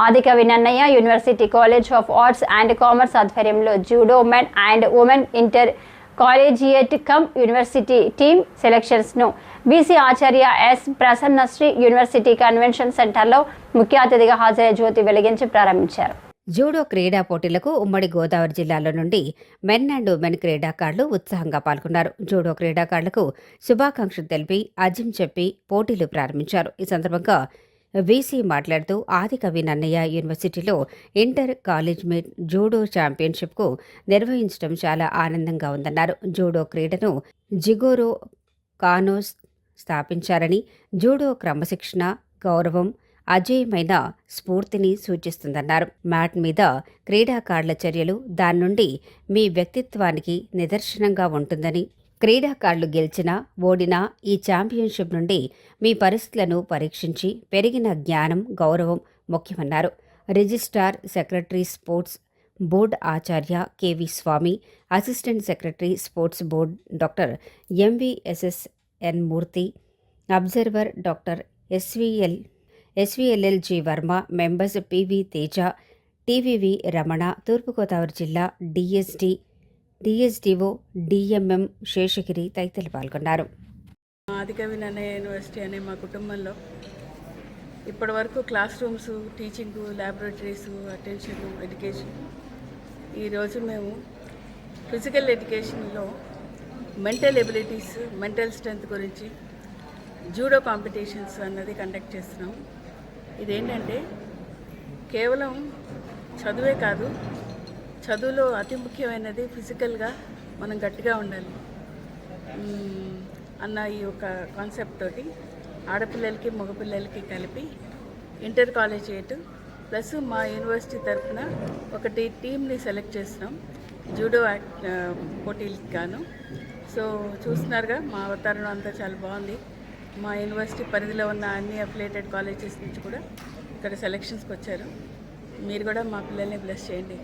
Adikavi Nannaya university college of arts and commerce ఆధ్వర్యంలో judo men and women inter collegiate cum university team సెలెక్షన్స్ను BC Acharya S Prasannasri university convention సెంటర్లో ముఖ్య అతిథిగా హాజరై జ్యోతి వెలిగించి ప్రారంభించారు. Judo క్రీడా పోటీలకు ఉమ్మడి గోదావరి జిల్లాలో నుండి మెన్ అండ్ ఉమెన్ క్రీడాకారులు ఉత్సాహంగా పాల్గొన్నారు. జూడో క్రీడాకారులకు శుభాకాంక్షలు తెలిపి అజిం చెప్పి పోటీలు ప్రారంభించారు. ఈ సందర్భంగా వీసీ మాట్లాడుతూ ఆదికవి నన్నయ్య యూనివర్సిటీలో ఇంటర్ కాలేజ్ మేట్ జూడో ఛాంపియన్షిప్కు నిర్వహించడం చాలా ఆనందంగా ఉందన్నారు. జూడో క్రీడను జిగోరో కానోస్ స్థాపించారని జూడో క్రమశిక్షణ గౌరవం అజేయమైన స్ఫూర్తిని సూచిస్తుందన్నారు. మ్యాట్ మీద క్రీడాకారుల చర్యలు దాని నుండి మీ వ్యక్తిత్వానికి నిదర్శనంగా ఉంటుందని క్రీడాకారులు గెలిచినా ఓడినా ఈ ఛాంపియన్షిప్ నుండి మీ పరిస్థితులను పరీక్షించి పెరిగిన జ్ఞానం గౌరవం ముఖ్యమన్నారు. రిజిస్ట్రార్ సెక్రటరీ స్పోర్ట్స్ బోర్డ్ ఆచార్య KV Swamy assistant secretary sports board doctor MVSSN Murthy observer doctor SVL SVLLG Varma members PV Teja TVV Ramana Turpu Godavari జిల్లా డిఎస్డి డిఎస్డిఓ డిఎంఎం శేషగిరి తదితరులు పాల్గొన్నారు. ఆదికవి నన్నయ్య యూనివర్సిటీ అనే మా కుటుంబంలో ఇప్పటి వరకు class rooms teaching laboratories attention education. ఈరోజు మేము ఫిజికల్ ఎడ్యుకేషన్లో మెంటల్ ఎబిలిటీస్ మెంటల్ స్ట్రెంగ్త్ గురించి జూడో కాంపిటీషన్స్ అన్నది కండక్ట్ చేస్తున్నాం. ఇదేంటంటే కేవలం చదువే కాదు చదువులో అతి ముఖ్యమైనది ఫిజికల్గా మనం గట్టిగా ఉండాలి. అన్న ఈ ఒక కాన్సెప్ట్ తోటి ఆడపిల్లలకి మగపిల్లలకి కలిపి ఇంటర్ కాలేజియేట్ ప్లస్ మా యూనివర్సిటీ తరఫున ఒకటి టీంని సెలెక్ట్ చేస్తున్నాం. జూడో యాక్ట్ గాను. సో చూస్తున్నారుగా మా అవతారణం అంతా చాలా బాగుంది. మా యూనివర్సిటీ పరిధిలో ఉన్న అన్ని అఫిలేటెడ్ కాలేజెస్ నుంచి కూడా ఇక్కడ సెలెక్షన్స్కి వచ్చారు. మీరు కూడా మా పిల్లల్ని బ్లెస్ చేయండి.